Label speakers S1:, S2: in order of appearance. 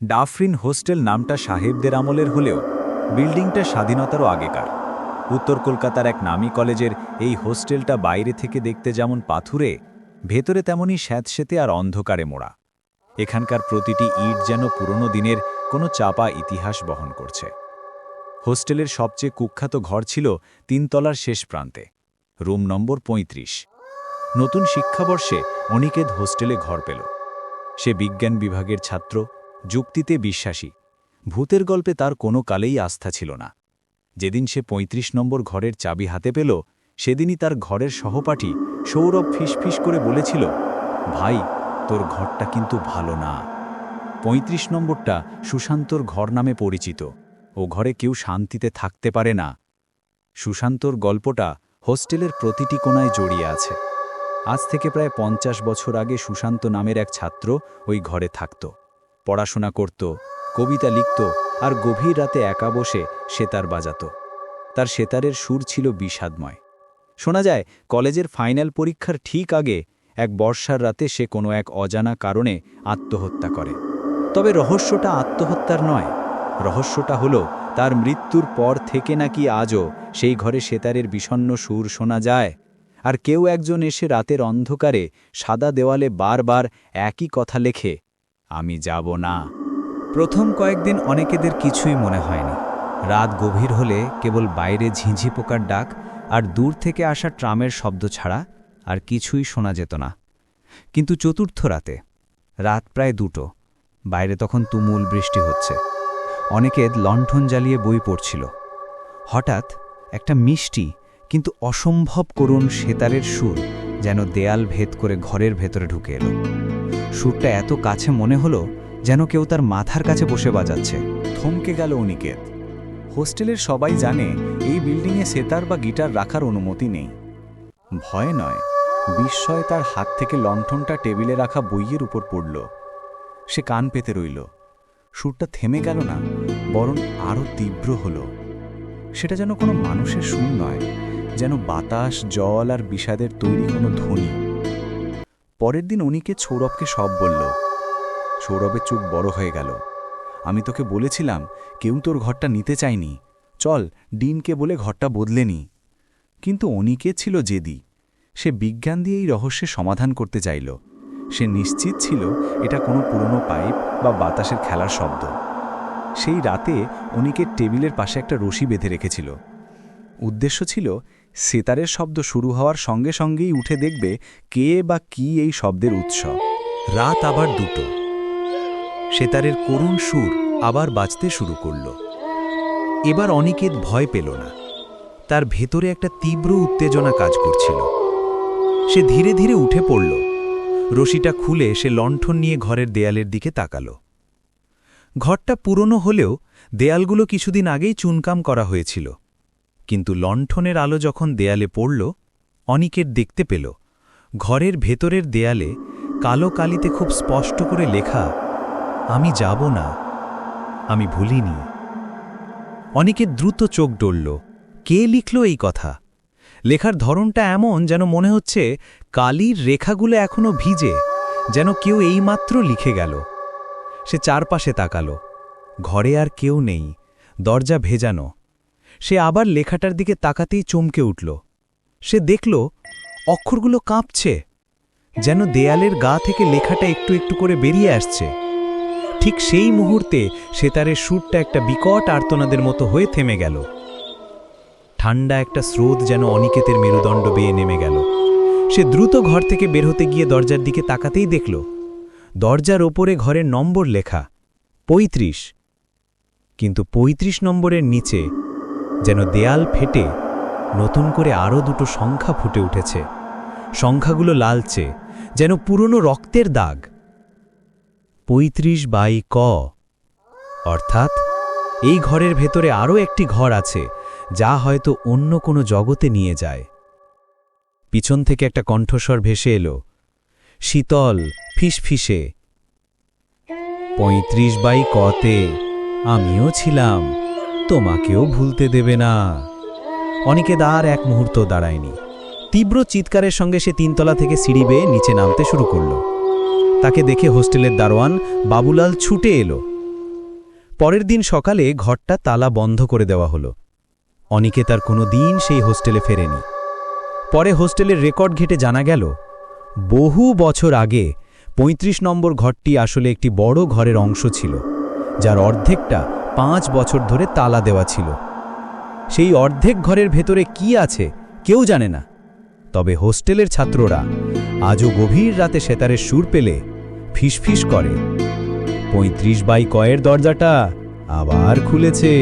S1: Dufferin hostel নামটা সাহেবদের আমলের হলেও বিল্ডিংটা স্বাধীনতারও আগেকার। উত্তর কলকাতার এক নামী কলেজের এই হোস্টেলটা বাইরে থেকে দেখতে যেমন পাথুরে, ভেতরে তেমনি স্যাঁতসেতে আর অন্ধকারে মোড়া। এখানকার প্রতিটি ইট যেন পুরনো দিনের কোনো চাপা ইতিহাস বহন করছে। হোস্টেলের সবচেয়ে কুখ্যাত ঘর ছিল তিনতলার শেষ প্রান্তে, রুম নম্বর ৩৫ নতুন শিক্ষাবর্ষে অনিকেত হোস্টেলে ঘর পেল। সে বিজ্ঞান বিভাগের ছাত্র যুক্তিতে বিশ্বাসী। ভূতের গল্পে তার কোনো কালেই আস্থা ছিল না। যেদিন সে ৩৫ নম্বর ঘরের চাবি হাতে পেল, সেদিনই তার ঘরের সহপাঠী সৌরভ ফিসফিস করে বলেছিল, ভাই, তোর ঘরটা কিন্তু ভালো না। ৩৫ নম্বরটা সুশান্তর ঘর নামে পরিচিত। ও ঘরে কেউ শান্তিতে থাকতে পারে না। সুশান্তর গল্পটা হোস্টেলের প্রতিটি কোণায় জড়িয়ে আছে। আজ থেকে প্রায় পঞ্চাশ বছর আগে সুশান্ত নামের এক ছাত্র ওই ঘরে থাকত। পড়াশোনা করত, কবিতা লিখত আর গভীর রাতে একা বসে সেতার বাজাত। তার সেতারের সুর ছিল বিষাদময়। শোনা যায়, কলেজের ফাইনাল পরীক্ষার ঠিক আগে এক বর্ষার রাতে সে কোনো এক অজানা কারণে আত্মহত্যা করে। তবে রহস্যটা আত্মহত্যার নয়। রহস্যটা হলো, তার মৃত্যুর পর থেকে নাকি আজও সেই ঘরে সেতারের বিষণ্ণ সুর শোনা যায় আর কেউ একজন এসে রাতের অন্ধকারে সাদা দেওয়ালে বারবার একই কথা লেখে আমি যাব না।
S2: প্রথম কয়েকদিন অনেকেদের কিছুই মনে হয়নি। রাত গভীর হলে কেবল বাইরে ঝিঁঝি পোকার ডাক আর দূর থেকে আসা ট্রামের শব্দ ছাড়া আর কিছুই শোনা যেত না। কিন্তু চতুর্থ রাতে, রাত প্রায় দুটো, বাইরে তখন তুমুল বৃষ্টি হচ্ছে। অনেকে লণ্ঠন জ্বালিয়ে বই পড়ছিল। হঠাৎ একটা মিষ্টি কিন্তু অসম্ভব করুণ সেতারের সুর যেন দেয়াল ভেদ করে ঘরের ভেতরে ঢুকে এলো। সুরটা এত কাছে মনে হলো যেন কেউ তার মাথার কাছে বসে বাজাচ্ছে।
S1: থমকে গেল অনিকেত হোস্টেলের সবাই জানে এই বিল্ডিংয়ে সেতার বা গিটার রাখার অনুমতি নেই। ভয় নয়, বিস্ময় তার হাত থেকে লণ্ঠনটা টেবিলে রাখা বইয়ের উপর পড়ল। সে কান পেতে রইল। সুরটা থেমে গেল না, বরং আরও তীব্র হল। সেটা যেন কোনো মানুষের সুর নয়, যেন বাতাস, জল আর বিষাদের তৈরি কোনো ধ্বনি। পরের দিন অনিকে সৌরভকে সব বলল। সৌরভের চোখ বড় হয়ে গেল। আমি তোকে বলেছিলাম, কেউ তোর ঘরটা নিতে চায়নি। চল, ডিনকে বলে ঘরটা বদলে নি। কিন্তু অনিকে ছিল জেদি? সে বিজ্ঞান দিয়ে এই রহস্যের সমাধান করতে চাইল। সে নিশ্চিত ছিল এটা কোনো পুরনো পাইপ বা বাতাসের খেলার শব্দ। সেই রাতে অনিকের টেবিলের পাশে একটা রশি বেঁধে রেখেছিল। উদ্দেশ্য ছিল সেতারের শব্দ শুরু হওয়ার সঙ্গে সঙ্গেই উঠে দেখবে কে বা কি এই শব্দের উৎস। রাত আবার দুটো। সেতারের করুণ সুর আবার বাজতে শুরু করল। এবার অনিকেত ভয় পেল না। তার ভেতরে একটা তীব্র উত্তেজনা কাজ করছিল। সে ধীরে ধীরে উঠে পড়ল। রশিটা খুলে সে লণ্ঠন নিয়ে ঘরের দেয়ালের দিকে তাকাল। ঘরটা পুরনো হলেও দেয়ালগুলো কিছুদিন আগেই চুনকাম করা হয়েছিল। কিন্তু লণ্ঠনের আলো যখন দেয়ালে পড়ল অনিকের দেখতে পেল। ঘরের ভেতরের দেয়ালে কালো কালিতে খুব স্পষ্ট করে লেখা, আমি যাব না, আমি ভুলিনি। অনেকে দ্রুত চোখ ডলল। কে লিখল এই কথা? লেখার ধরনটা এমন যেন মনে হচ্ছে কালির রেখাগুলো এখনও ভিজে, যেন কেউ এইমাত্র লিখে গেল। সে চারপাশে তাকালো। ঘরে আর কেউ নেই, দরজা ভেজানো। সে আবার লেখাটার দিকে তাকাতেই চমকে উঠল। সে দেখল, অক্ষরগুলো কাঁপছে, যেন দেয়ালের গা থেকে লেখাটা একটু একটু করে বেরিয়ে আসছে। ঠিক সেই মুহূর্তে সেতারের সুরটা একটা বিকট আর্তনাদের মতো হয়ে থেমে গেল। ঠান্ডা একটা স্রোত যেন অনিকেতের মেরুদণ্ড বেয়ে নেমে গেল। সে দ্রুত ঘর থেকে বের হতে গিয়ে দরজার দিকে তাকাতেই দেখল, দরজার ওপরে ঘরের নম্বর লেখা, পঁয়ত্রিশ। কিন্তু ৩৫ নম্বরের নিচে যেন দেয়াল ফেটে নতুন করে আরও দুটো সংখ্যা ফুটে উঠেছে। সংখ্যাগুলো লালচে, যেন পুরনো রক্তের দাগ। পঁয়ত্রিশ বাই ক। অর্থাৎ এই ঘরের ভেতরে আরও একটি ঘর আছে, যা হয়তো অন্য কোনো জগতে নিয়ে যায়। পিছন থেকে একটা কণ্ঠস্বর ভেসে এলো, শীতল, ফিসফিসে। পঁয়ত্রিশ বাই কতে আমিও ছিলাম। তোমাকেও ভুলতে দেবে না। অনেকে দাঁড় এক মুহূর্ত দাঁড়ায়নি। তীব্র চিৎকারের সঙ্গে সে তিনতলা থেকে সিঁড়ি বেয়ে নিচে নামতে শুরু করল। তাকে দেখে হোস্টেলের দারোয়ান বাবুলাল ছুটে এলো।
S2: পরের দিন সকালে ঘরটা তালা বন্ধ করে দেওয়া হলো। অনিকেতার কোনো দিন সেই হোস্টেলে ফেরেনি। পরে হোস্টেলের রেকর্ড ঘেটে জানা গেল, বহু বছর আগে ৩৫ নম্বর ঘরটি আসলে একটি বড় ঘরের অংশ ছিল, যার অর্ধেকটা পাঁচ বছর ধরে তালা দেওয়া ছিল। সেই অর্ধেক ঘরের ভেতরে কি আছে, কেউ জানে না। তবে হোস্টেলের ছাত্ররা আজও গভীর রাতে সেতারের সুর পেলে ফিসফিস করে। পঁয়ত্রিশ বাই কয়ের দরজাটা আবার খুলেছে।